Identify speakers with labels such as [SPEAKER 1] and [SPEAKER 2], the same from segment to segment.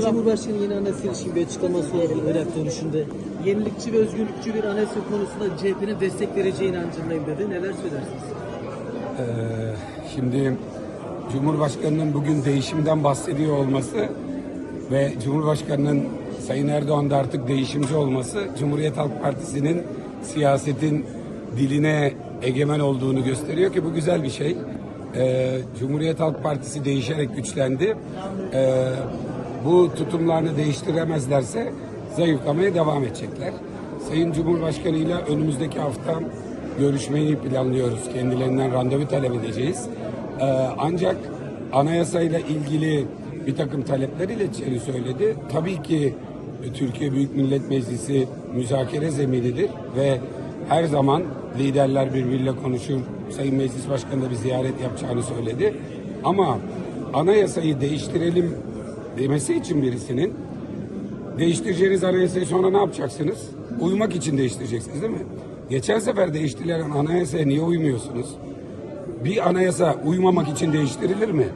[SPEAKER 1] Cumhurbaşkanı yeni anayasa ilişkin bir açıklaması oldu Irak dönüşünde. Yenilikçi ve özgürlükçü bir anayasa konusunda CHP'nin destek vereceği inancındayım dedi. Neler söylersiniz?
[SPEAKER 2] Ee, şimdi Cumhurbaşkanı'nın bugün değişimden bahsediyor olması ve Cumhurbaşkanı'nın Sayın Erdoğan'da artık değişimci olması Cumhuriyet Halk Partisi'nin siyasetin diline egemen olduğunu gösteriyor ki bu güzel bir şey. Ee, Cumhuriyet Halk Partisi değişerek güçlendi. Ee, bu tutumlarını değiştiremezlerse zayıflamaya devam edecekler. Sayın Cumhurbaşkanı ile önümüzdeki hafta görüşmeyi planlıyoruz. Kendilerinden randevu talep edeceğiz. Ee, ancak anayasayla ilgili bir takım talepler ileteceğini söyledi. Tabii ki Türkiye Büyük Millet Meclisi müzakere zeminidir ve her zaman liderler birbiriyle konuşur. Sayın Meclis Başkanı da bir ziyaret yapacağını söyledi. Ama anayasayı değiştirelim demesi için birisinin Değiştireceğiniz anayasayı sonra ne yapacaksınız? Uymak için değiştireceksiniz değil mi? Geçen sefer değiştirilen anayasaya niye uymuyorsunuz? Bir anayasa uymamak için değiştirilir mi?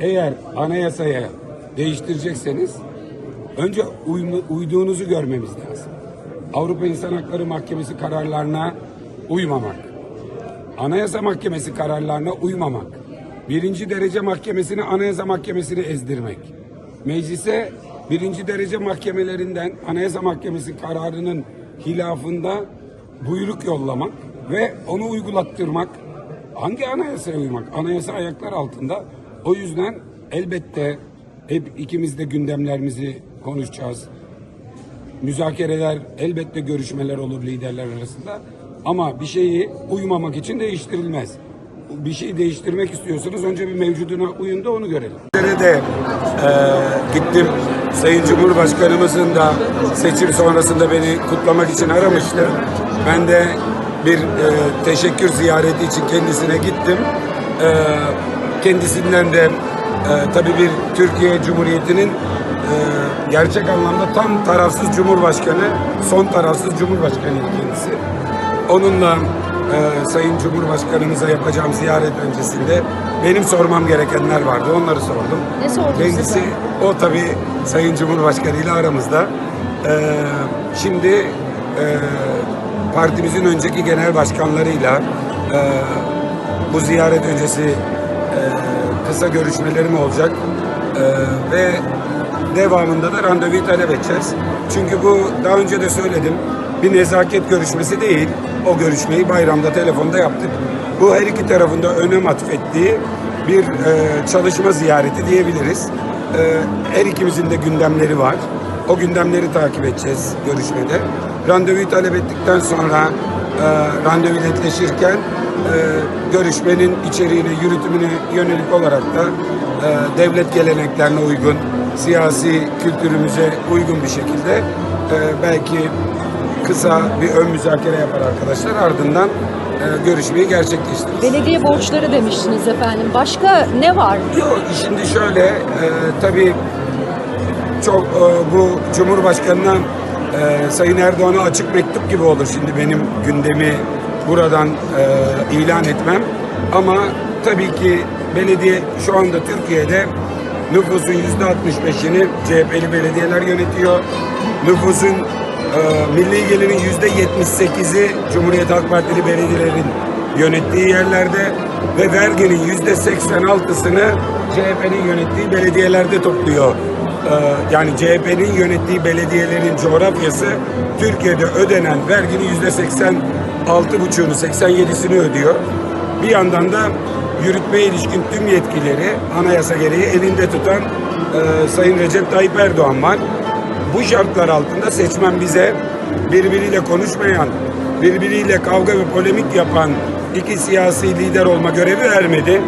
[SPEAKER 2] Eğer anayasaya değiştirecekseniz önce uymu- uyduğunuzu görmemiz lazım. Avrupa İnsan Hakları Mahkemesi kararlarına uymamak. Anayasa Mahkemesi kararlarına uymamak. Birinci derece mahkemesini Anayasa Mahkemesi'ni ezdirmek. Meclise birinci derece mahkemelerinden Anayasa Mahkemesi kararının hilafında buyruk yollamak ve onu uygulattırmak. Hangi anayasaya uymak? Anayasa ayaklar altında. O yüzden elbette hep ikimiz de gündemlerimizi konuşacağız müzakereler, elbette görüşmeler olur liderler arasında. Ama bir şeyi uymamak için değiştirilmez. Bir şeyi değiştirmek istiyorsanız önce bir mevcuduna uyun da onu görelim. de e, gittim. Sayın Cumhurbaşkanımızın da seçim sonrasında beni kutlamak için aramıştı. Ben de bir e, teşekkür ziyareti için kendisine gittim. E, kendisinden de e, tabii bir Türkiye Cumhuriyeti'nin e, gerçek anlamda tam tarafsız Cumhurbaşkanı, son tarafsız Cumhurbaşkanıydı kendisi. Onunla e, Sayın Cumhurbaşkanımıza yapacağım ziyaret öncesinde benim sormam gerekenler vardı. Onları sordum.
[SPEAKER 3] Ne sordunuz
[SPEAKER 2] Kendisi
[SPEAKER 3] efendim?
[SPEAKER 2] o tabii Sayın Cumhurbaşkanı ile aramızda. E, şimdi e, partimizin önceki genel başkanlarıyla e, bu ziyaret öncesi e, kısa görüşmelerim olacak. E, ve devamında da randevuyu talep edeceğiz. Çünkü bu daha önce de söyledim bir nezaket görüşmesi değil. O görüşmeyi bayramda telefonda yaptık. Bu her iki tarafında önem atfettiği bir e, çalışma ziyareti diyebiliriz. E, her ikimizin de gündemleri var. O gündemleri takip edeceğiz görüşmede. Randevuyu talep ettikten sonra e, randevu netleşirken e, görüşmenin içeriğine, yürütümüne yönelik olarak da e, devlet geleneklerine uygun, siyasi kültürümüze uygun bir şekilde e, belki kısa bir ön müzakere yapar arkadaşlar. Ardından e, görüşmeyi gerçekleştiririz.
[SPEAKER 3] Belediye borçları demiştiniz efendim. Başka ne var?
[SPEAKER 2] Yok şimdi şöyle e, tabii çok e, bu Cumhurbaşkanı'na e, Sayın Erdoğan'a açık mektup gibi olur şimdi benim gündemi buradan e, ilan etmem. Ama tabii ki belediye şu anda Türkiye'de nüfusun yüzde 65'ini CHP'li belediyeler yönetiyor. Nüfusun e, milli gelirin yüzde 78'i Cumhuriyet Halk Partili belediyelerin yönettiği yerlerde ve verginin yüzde 86'sını CHP'nin yönettiği belediyelerde topluyor. Ee, yani CHP'nin yönettiği belediyelerin coğrafyası Türkiye'de ödenen verginin yüzde 86,5'unu 87'sini ödüyor. Bir yandan da yürütmeye ilişkin tüm yetkileri anayasa gereği elinde tutan e, Sayın Recep Tayyip Erdoğan var. Bu şartlar altında seçmen bize birbiriyle konuşmayan, birbiriyle kavga ve polemik yapan iki siyasi lider olma görevi vermedi.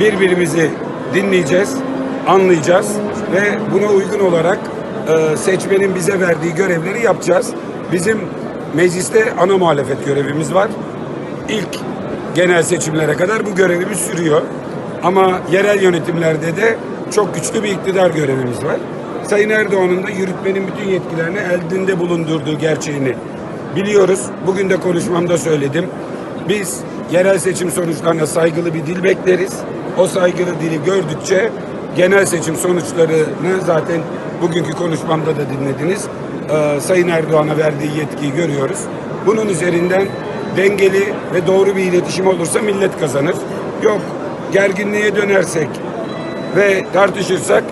[SPEAKER 2] Birbirimizi dinleyeceğiz, anlayacağız ve buna uygun olarak e, seçmenin bize verdiği görevleri yapacağız. Bizim mecliste ana muhalefet görevimiz var. İlk genel seçimlere kadar bu görevimiz sürüyor. Ama yerel yönetimlerde de çok güçlü bir iktidar görevimiz var. Sayın Erdoğan'ın da yürütmenin bütün yetkilerini elinde bulundurduğu gerçeğini biliyoruz. Bugün de konuşmamda söyledim. Biz yerel seçim sonuçlarına saygılı bir dil bekleriz. O saygılı dili gördükçe genel seçim sonuçlarını zaten bugünkü konuşmamda da dinlediniz. Ee, Sayın Erdoğan'a verdiği yetkiyi görüyoruz. Bunun üzerinden dengeli ve doğru bir iletişim olursa millet kazanır. Yok gerginliğe dönersek ve tartışırsak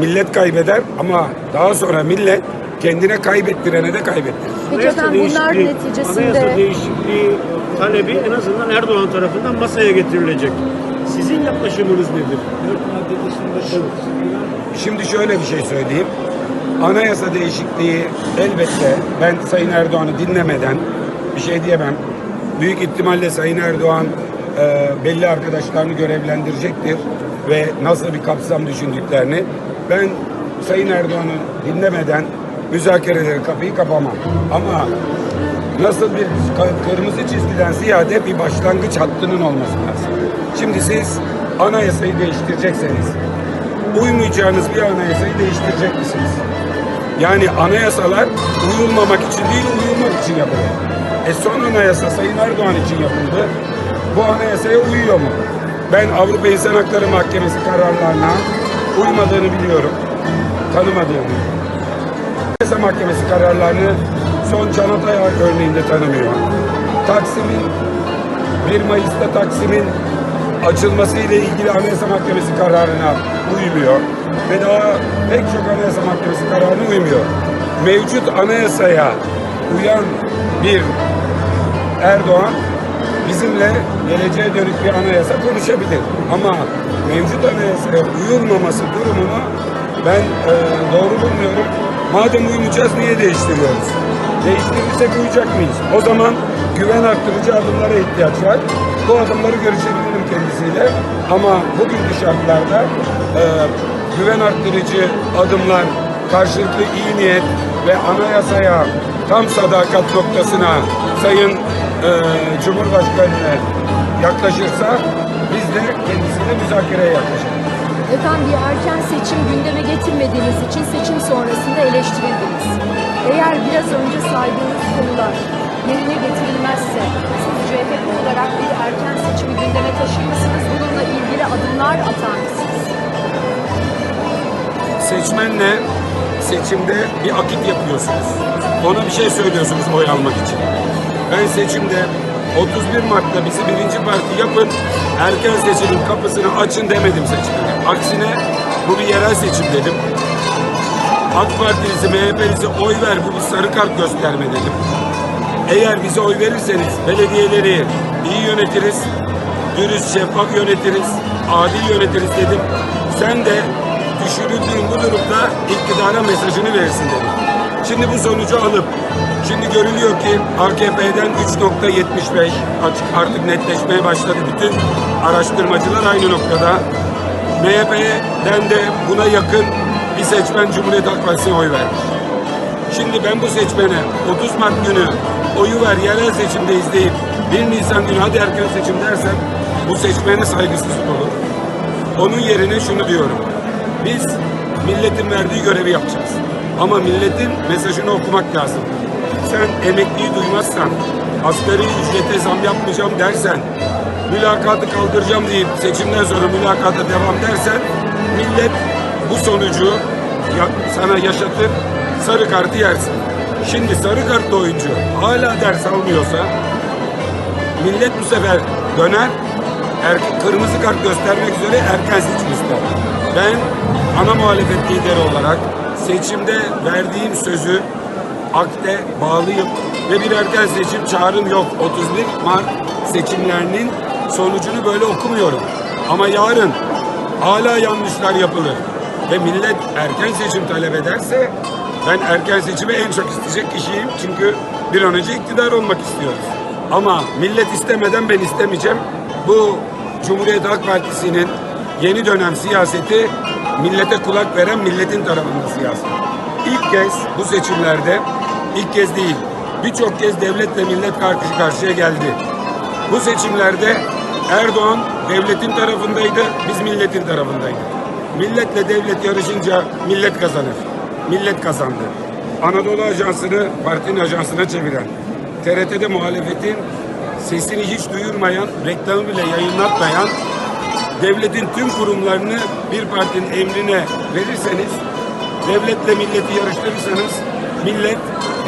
[SPEAKER 2] millet kaybeder ama daha sonra millet kendine kaybettirene de kaybettirir.
[SPEAKER 3] Peki efendim bunlar
[SPEAKER 4] değişikliği-
[SPEAKER 3] neticesinde
[SPEAKER 4] Anayasa değişikliği talebi en azından Erdoğan tarafından masaya getirilecek. Sizin yaklaşımınız nedir?
[SPEAKER 2] Şimdi şöyle bir şey söyleyeyim. Anayasa değişikliği elbette ben Sayın Erdoğan'ı dinlemeden bir şey diyemem. Büyük ihtimalle Sayın Erdoğan e, belli arkadaşlarını görevlendirecektir ve nasıl bir kapsam düşündüklerini ben Sayın Erdoğan'ı dinlemeden müzakereleri kapıyı kapamam. Ama nasıl bir kırmızı çizgiden ziyade bir başlangıç hattının olması lazım. Şimdi siz anayasayı değiştirecekseniz uymayacağınız bir anayasayı değiştirecek misiniz? Yani anayasalar uyulmamak için değil, uyulmak için yapılır. E son anayasa Sayın Erdoğan için yapıldı. Bu anayasaya uyuyor mu? Ben Avrupa İnsan Hakları Mahkemesi kararlarına uymadığını biliyorum. Tanımadığını. Anayasa Mahkemesi kararlarını son Can Atay örneğinde tanımıyor. Taksim'in 1 Mayıs'ta Taksim'in açılması ile ilgili Anayasa Mahkemesi kararına uymuyor. Ve daha pek çok Anayasa Mahkemesi kararına uymuyor. Mevcut anayasaya uyan bir Erdoğan bizimle geleceğe dönük bir anayasa konuşabilir. Ama mevcut anayasaya uyulmaması durumunu ben e, doğru bulmuyorum. Madem uymayacağız niye değiştiriyoruz? Değiştirirsek uyacak mıyız? O zaman güven arttırıcı adımlara ihtiyaç var. Bu adımları görüşebilirim kendisiyle. Ama bugünkü şartlarda e, güven arttırıcı adımlar karşılıklı iyi niyet ve anayasaya tam sadakat noktasına Sayın e, Cumhurbaşkanı'na yaklaşırsa biz de kendisiyle müzakereye yaklaşırız.
[SPEAKER 3] efendim bir erken seçim gündeme getirmediğiniz için seçim sonrasında eleştirildiniz. Eğer biraz önce saydığınız konular yerine getirilmezse siz CHP olarak bir erken seçimi gündeme taşır mısınız? Bununla ilgili adımlar atar mısınız?
[SPEAKER 2] Seçmenle seçimde bir akit yapıyorsunuz. Ona bir şey söylüyorsunuz oy almak için. Ben seçimde 31 Mart'ta bizi birinci parti yapın, erken seçimin kapısını açın demedim seçmene. Aksine bu bir yerel seçim dedim. AK Partilizi, MHP'lizi oy ver bu bir sarı kart gösterme dedim. Eğer bize oy verirseniz belediyeleri iyi yönetiriz, dürüst şeffaf yönetiriz, adil yönetiriz dedim. Sen de düşürüldüğün bu durumda iktidara mesajını verirsin dedim. Şimdi bu sonucu alıp, şimdi görülüyor ki AKP'den 3.75 açık artık netleşmeye başladı. Bütün araştırmacılar aynı noktada. MHP'den de buna yakın bir seçmen Cumhuriyet Halk Partisi'ne oy vermiş. Şimdi ben bu seçmene 30 Mart günü oyu ver yerel seçimde izleyip 1 Nisan günü hadi erken seçim dersem bu seçmene saygısızlık olur. Onun yerine şunu diyorum. Biz milletin verdiği görevi yapacağız. Ama milletin mesajını okumak lazım. Sen emekliyi duymazsan, asgari ücrete zam yapmayacağım dersen, mülakatı kaldıracağım deyip seçimden sonra mülakata devam dersen, millet bu sonucu ya- sana yaşatır, sarı kartı yersin. Şimdi sarı kartlı oyuncu hala ders almıyorsa millet bu sefer döner erke- kırmızı kart göstermek üzere erken seçim ister. Ben ana muhalefet lideri olarak seçimde verdiğim sözü akte bağlıyım ve bir erken seçim çağrım yok. 31 Mart seçimlerinin sonucunu böyle okumuyorum. Ama yarın hala yanlışlar yapılır ve millet erken seçim talep ederse ben erken seçimi en çok isteyecek kişiyim. Çünkü bir an önce iktidar olmak istiyoruz. Ama millet istemeden ben istemeyeceğim. Bu Cumhuriyet Halk Partisi'nin yeni dönem siyaseti millete kulak veren milletin tarafında siyaset. İlk kez bu seçimlerde, ilk kez değil, birçok kez devletle millet karşı karşıya geldi. Bu seçimlerde Erdoğan devletin tarafındaydı, biz milletin tarafındaydık. Milletle devlet yarışınca millet kazanır. Millet kazandı. Anadolu Ajansı'nı partinin ajansına çeviren, TRT'de muhalefetin sesini hiç duyurmayan, reklamı bile yayınlatmayan, devletin tüm kurumlarını bir partinin emrine verirseniz devletle milleti yarıştırırsanız millet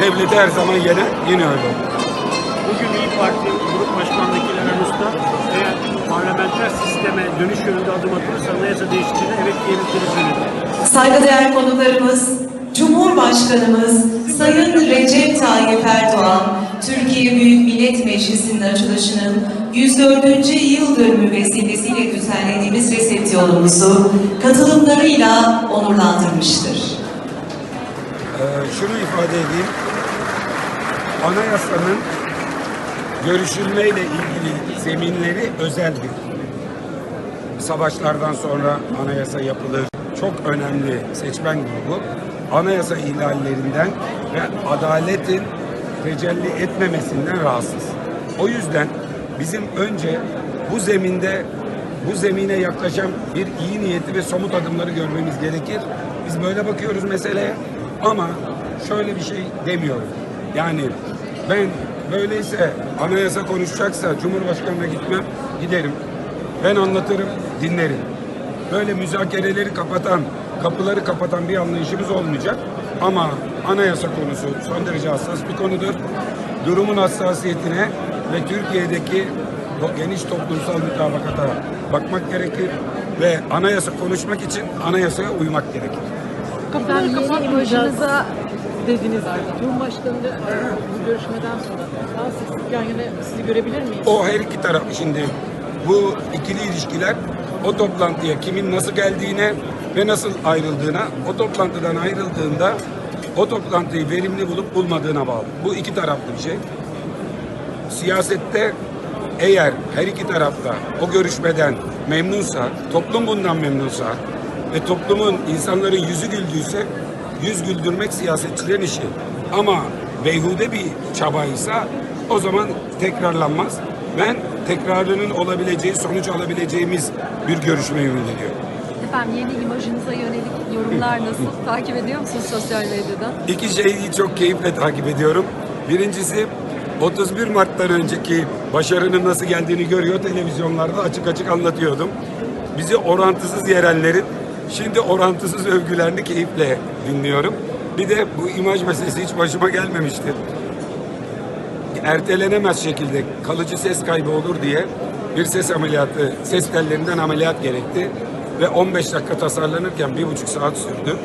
[SPEAKER 2] devleti her zaman yener. Yine öyle olur.
[SPEAKER 4] Bugün İyi Parti Grup Başkan Vekili Usta eğer parlamenter sisteme dönüş yönünde adım atılırsa anayasa değişikliğine evet söyledi.
[SPEAKER 5] Saygıdeğer konuklarımız, Cumhurbaşkanımız Sayın Recep Tayyip Erdoğan, Türkiye Büyük Millet Meclisi'nin açılışının 104. yıl dönümü vesilesiyle düzenlediğimiz resepsiyonumuzu katılımlarıyla onurlandırmıştır.
[SPEAKER 2] Ee, şunu ifade edeyim. Anayasanın görüşülmeyle ilgili zeminleri özeldir. Savaşlardan sonra anayasa yapılır. Çok önemli seçmen grubu anayasa ihlallerinden ve adaletin tecelli etmemesinden rahatsız. O yüzden bizim önce bu zeminde bu zemine yaklaşan bir iyi niyeti ve somut adımları görmemiz gerekir. Biz böyle bakıyoruz meseleye ama şöyle bir şey demiyorum. Yani ben böyleyse anayasa konuşacaksa Cumhurbaşkanı'na gitmem, giderim. Ben anlatırım, dinlerim. Böyle müzakereleri kapatan, kapıları kapatan bir anlayışımız olmayacak. Ama anayasa konusu son derece hassas bir konudur. Durumun hassasiyetine ve Türkiye'deki geniş toplumsal mütabakata bakmak gerekir ve anayasa konuşmak için anayasaya uymak gerekir.
[SPEAKER 3] Yeni imajınıza
[SPEAKER 6] dediniz. Cumhurbaşkanı da e, bu görüşmeden sonra daha sık sık yan yana sizi görebilir miyiz?
[SPEAKER 2] O her iki taraf şimdi bu ikili ilişkiler o toplantıya kimin nasıl geldiğine ve nasıl ayrıldığına, o toplantıdan ayrıldığında o toplantıyı verimli bulup bulmadığına bağlı. Bu iki taraflı bir şey. Siyasette eğer her iki tarafta o görüşmeden memnunsa, toplum bundan memnunsa ve toplumun insanların yüzü güldüyse yüz güldürmek siyasetçilerin işi. Ama beyhude bir çabaysa o zaman tekrarlanmaz. Ben tekrarının olabileceği, sonuç alabileceğimiz bir görüşme ümit ediyorum.
[SPEAKER 3] Efendim yeni imajınıza yönelik yorumlar nasıl? Takip ediyor musunuz sosyal medyadan?
[SPEAKER 2] İki şeyi çok keyifle takip ediyorum. Birincisi 31 Mart'tan önceki başarının nasıl geldiğini görüyor televizyonlarda açık açık anlatıyordum. Bizi orantısız yerenlerin şimdi orantısız övgülerini keyifle dinliyorum. Bir de bu imaj meselesi hiç başıma gelmemişti. Ertelenemez şekilde kalıcı ses kaybı olur diye bir ses ameliyatı, ses tellerinden ameliyat gerekti. Ve 15 dakika tasarlanırken bir buçuk saat sürdü.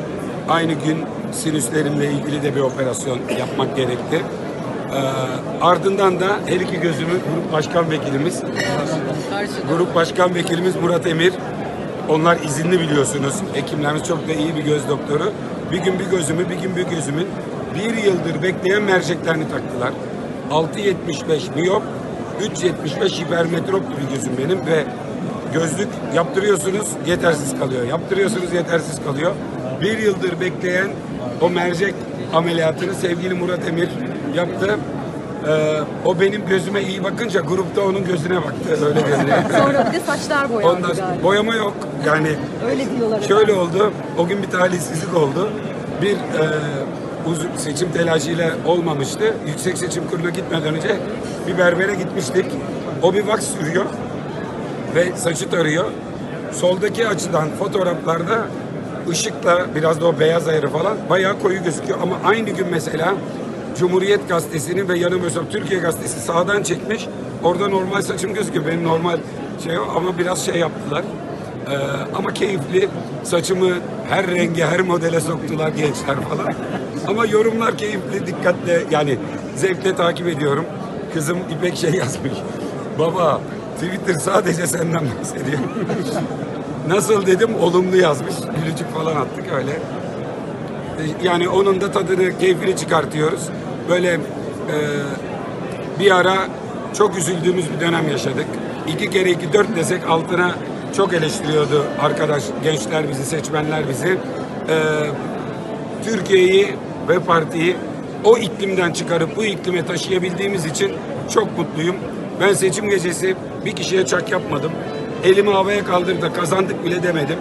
[SPEAKER 2] Aynı gün sinüslerimle ilgili de bir operasyon yapmak gerekti. Ee, ardından da her iki gözümü grup başkan vekilimiz, grup başkan vekilimiz Murat Emir, onlar izinli biliyorsunuz. Hekimlerimiz çok da iyi bir göz doktoru. Bir gün bir gözümü, bir gün bir gözümün bir yıldır bekleyen merceklerini taktılar. 6.75 miyop, 3.75 hipermetrop bir gözüm benim ve gözlük yaptırıyorsunuz yetersiz kalıyor. Yaptırıyorsunuz yetersiz kalıyor. Bir yıldır bekleyen o mercek ameliyatını sevgili Murat Emir yaptı. Ee, o benim gözüme iyi bakınca grupta onun gözüne baktı. Öyle gözüne.
[SPEAKER 3] Sonra bir de saçlar boyandı
[SPEAKER 2] Ondan
[SPEAKER 3] galiba.
[SPEAKER 2] boyama yok. Yani
[SPEAKER 3] Öyle diyorlar
[SPEAKER 2] şöyle oldu. O gün bir talihsizlik oldu. Bir e, uzun seçim telaşıyla olmamıştı. Yüksek Seçim Kurulu'na gitmeden önce bir berbere gitmiştik. O bir vaks sürüyor ve saçı tarıyor. Soldaki açıdan fotoğraflarda ışıkla biraz da o beyaz ayarı falan bayağı koyu gözüküyor. Ama aynı gün mesela Cumhuriyet Gazetesi'ni ve yanılmıyorsam Türkiye Gazetesi sağdan çekmiş. Orada normal saçım gözüküyor. Benim normal şey ama biraz şey yaptılar. Ee, ama keyifli. Saçımı her renge, her modele soktular gençler falan. Ama yorumlar keyifli, dikkatle yani zevkle takip ediyorum. Kızım İpek şey yazmış. Baba Twitter sadece senden bahsediyor. Nasıl dedim olumlu yazmış. Gülücük falan attık öyle. Yani onun da tadını, keyfini çıkartıyoruz. Böyle e, bir ara çok üzüldüğümüz bir dönem yaşadık. İki kere iki dört desek altına çok eleştiriyordu arkadaş, gençler bizi, seçmenler bizi. E, Türkiye'yi ve partiyi o iklimden çıkarıp bu iklime taşıyabildiğimiz için çok mutluyum. Ben seçim gecesi bir kişiye çak yapmadım. Elimi havaya kaldırıp da kazandık bile demedim.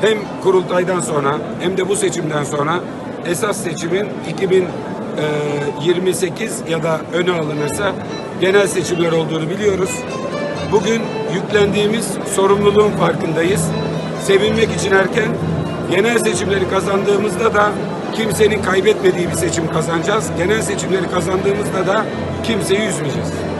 [SPEAKER 2] Hem kurultaydan sonra hem de bu seçimden sonra esas seçimin 2028 ya da öne alınırsa genel seçimler olduğunu biliyoruz. Bugün yüklendiğimiz sorumluluğun farkındayız. Sevinmek için erken Genel seçimleri kazandığımızda da kimsenin kaybetmediği bir seçim kazanacağız. Genel seçimleri kazandığımızda da kimseyi üzmeyeceğiz.